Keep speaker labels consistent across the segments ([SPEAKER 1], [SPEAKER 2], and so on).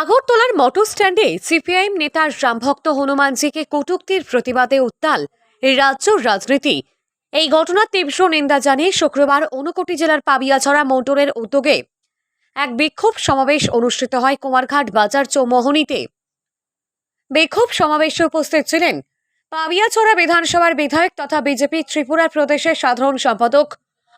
[SPEAKER 1] আগরতলার মোটর স্ট্যান্ডে সিপিআইএম নেতার রামভক্ত হনুমানজিকে কটূক্তির প্রতিবাদে উত্তাল রাজ্য রাজনীতি। এই ঘটনার তীব্র নিন্দা জানিয়ে শুক্রবার অনুকোটি জেলার পাবিয়াছড়া মোটরের উদ্যোগে এক বিক্ষোভ সমাবেশ অনুষ্ঠিত হয় কুমারঘাট বাজার চৌমোহনীতে। বিক্ষোভ সমাবেশে উপস্থিত ছিলেন পাবিয়াছড়া বিধানসভার বিধায়ক তথা বিজেপি ত্রিপুরা প্রদেশের সাধারণ সম্পাদক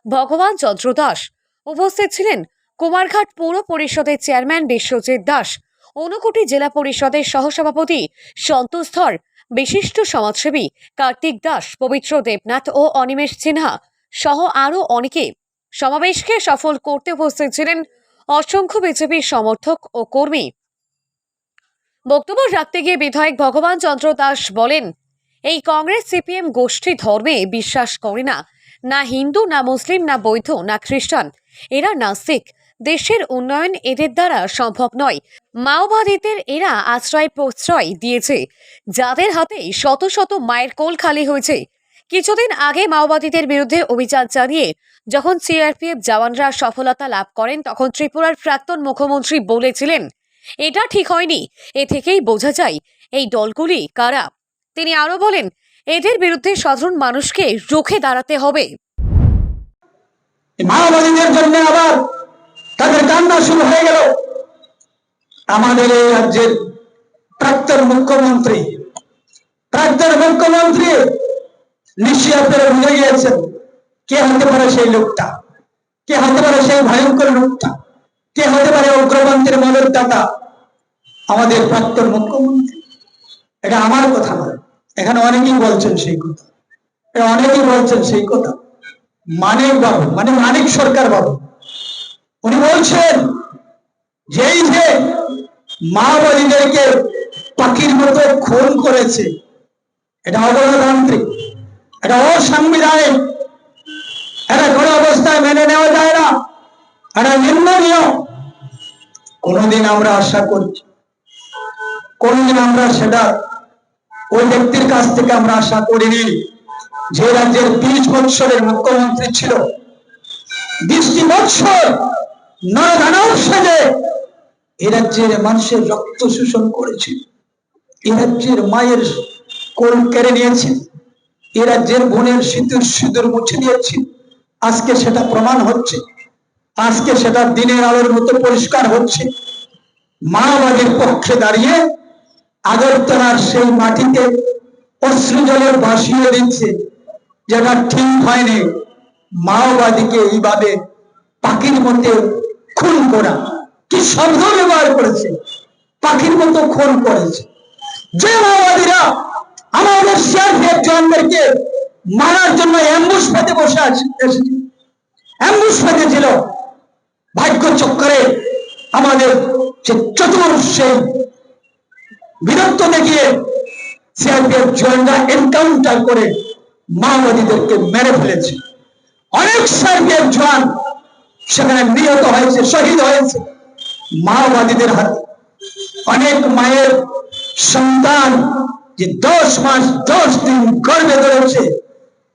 [SPEAKER 1] ভগবান চন্দ্র দাস। উপস্থিত ছিলেন কুমারঘাট পৌর পরিষদের চেয়ারম্যান বিশ্বজিৎ দাস ঊনকোটি জেলা পরিষদের সহসভাপতি সন্তোষ বিশিষ্ট সমাজসেবী কার্তিক দাস, পবিত্র দেবনাথ ও অনিমেষ সিনহা সহ আরও অনেকে সমাবেশকে সফল করতে উপস্থিত ছিলেন অসংখ্য বিজেপির সমর্থক ও কর্মী। বক্তব্য রাখতে গিয়ে বিধায়ক ভগবান চন্দ্র দাস বলেন, এই কংগ্রেস সিপিএম গোষ্ঠী ধর্মে বিশ্বাস করে না। না হিন্দু, না মুসলিম, না বৈধ না খ্রিস্টান। এরা নাস্তিক। দেশের উন্নয়ন এদের দ্বারা সম্ভব নয়। মাওবাদীদের এরা আশ্রয় প্রশ্রয় দিয়েছে। যাদের হাতে শত শত মায়ের কোল খালি হয়েছে। কিছুদিন আগে মাওবাদীদের বিরুদ্ধে অভিযান চালিয়ে যখন সিআরপিএফ জওয়ানরা সফলতা লাভ করেন, তখন ত্রিপুরার প্রাক্তন মুখ্যমন্ত্রী বলেছিলেন, এটা ঠিক হয়নি। এ থেকেই বোঝা যায়, এই দলগুলি কারা? তিনি আরও বলেন, এদের বিরুদ্ধে সাধারণ মানুষকে রুখে দাঁড়াতে হবে।
[SPEAKER 2] মাওবাদীদের জন্য আবার তাদের কান্না শুরু হয়ে গেল। আমাদের এই রাজ্যের প্রাক্তন মুখ্যমন্ত্রী প্রাক্তন মুখ্যমন্ত্রী নিশ্চয়ই আপনারা বুঝে গিয়েছেন। কে হতে পারে সেই লোকটা? কে হতে পারে সেই ভয়ঙ্কর লোকটা? কে হতে পারে উগ্রপন্থীর মদত দাতা আমাদের প্রাক্তন মুখ্যমন্ত্রী। এটা আমার কথা নয়। এখানে অনেকেই বলছেন সেই কথা। অনেকেই বলছেন সেই কথা। মানিক বাবু মানে মানিক সরকার বাবু উনি বলছেন যে এই যে মাওবাদীদেরকে পাখির মতো খুন করেছে, এটা অগণতান্ত্রিক, এটা অসাংবিধানিক, এটা কোনো অবস্থায় মেনে নেওয়া যায় না, এটা নিন্দনীয়। কোনদিন আমরা আশা করছি কোনদিন আমরা সেটা ওই ব্যক্তির কাছ থেকে আমরা আশা করিনি। যে রাজ্যের বিশ বৎসরের মুখ্যমন্ত্রী ছিল বিশটি বৎসর রাজ্যের মানুষের রক্ত শোষণ করেছে। এ রাজ্যের মায়ের কোল কেড়ে নিয়েছে। এ রাজ্যের বোনের সিঁদুর সিঁদুর মুছে দিয়েছে। আজকে সেটা প্রমাণ হচ্ছে। আজকে সেটা দিনের আলোর মতো পরিষ্কার হচ্ছে। মাওবাদীর পক্ষে দাঁড়িয়ে আগরতলার সেই মাটিতে অশ্রু জলে ভাসিয়ে দিচ্ছে। যেটা ঠিক হয়নি। মাওবাদীকে এইভাবে পাখির মতো খুন করা। কি শব্দ ব্যবহার করেছে? পাখির মতো খুন করেছে। যে মাওবাদীরা আমাদের সিআরপিএফ জওয়ানদেরকে মারার জন্য অ্যাম্বুশ পেতে বসে আছে অ্যাম্বুশ পেতেছিল ভাগ্য চক্করে আমাদের সে চতুর সেই বীরত্ব দেখিয়ে সিআরপিএফ জওয়ানরা এনকাউন্টার করে মাওবাদীদেরকে মেরে ফেলেছে। অনেক সিআরপিএফ জওয়ান সেখানে নিহত হয়েছে, শহীদ হয়েছে। মাওবাদীদের হাতে অনেক মায়ের সন্তান যে দশ মাস, দশ দিন গর্ভে ধরেছে,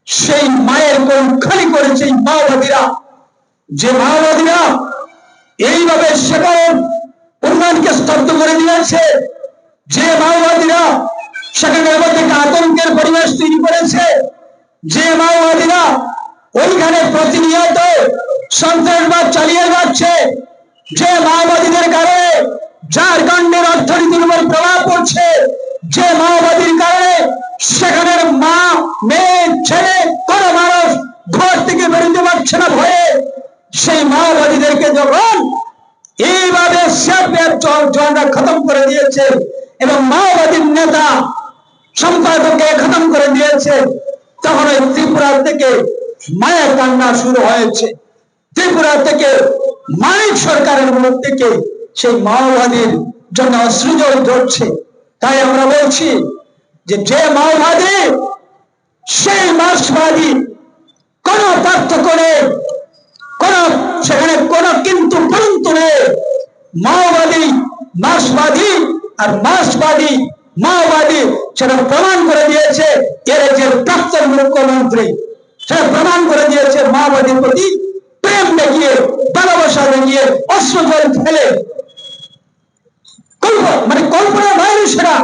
[SPEAKER 2] সেই মায়ের কোন খালি করেছে এই মাওবাদীরা। যে মাওবাদীরা এইভাবে সেখানে উন্নয়নকে স্তব্ধ করে দিয়েছে, যে মাওবাদীরা সেখানে আতঙ্কের পরিবেশ তৈরি করেছে, যে মাওবাদীরা ওইখানে প্রতিনিয়ত সন্ত্রাসবাদ চালিয়ে যাচ্ছে। যে মাওবাদীদের কারণে ঝাড়খণ্ডের অর্থনীতির উপর প্রভাব পড়ছে, যে মাওবাদীর কারণে সেখানের মা, মেয়ে, ছেলে কোন মানুষ ঘর থেকে বেরোতে পারছে না ভয়ে। সেই মাওবাদীদেরকে যখন এইভাবে খতম করে দিয়েছে এবং মাওবাদীর নেতা সম্পাদককে খতম করে দিয়েছে, তখন ওই ত্রিপুরা থেকে মায়ের কান্না শুরু হয়েছে। ত্রিপুরা থেকে মানিক সরকারের মধ্যে থেকে সেই মাওবাদীর জন্য অশ্রুজল ধরছে। তাই আমরা বলছি যে যে মাওবাদী, সেই মার্ক্সবাদী কোন পার্থক্য নেই, কোন সেখানে কোন কিন্তু পরন্তু নেই। মাওবাদী, মার্ক্সবাদী আর মার্ক্সবাদী, মাওবাদী সেটা প্রমাণ করে দিয়েছে। এর যে প্রাক্তন মুখ্যমন্ত্রী সে প্রমাণ করে দিয়েছে মাওবাদীর প্রতি প্রেম দেখিয়ে, ভালোবাসা দেখিয়ে অস্ত্র করে ফেলে কল্পনা মানে কল্পনা বাইরে সেরা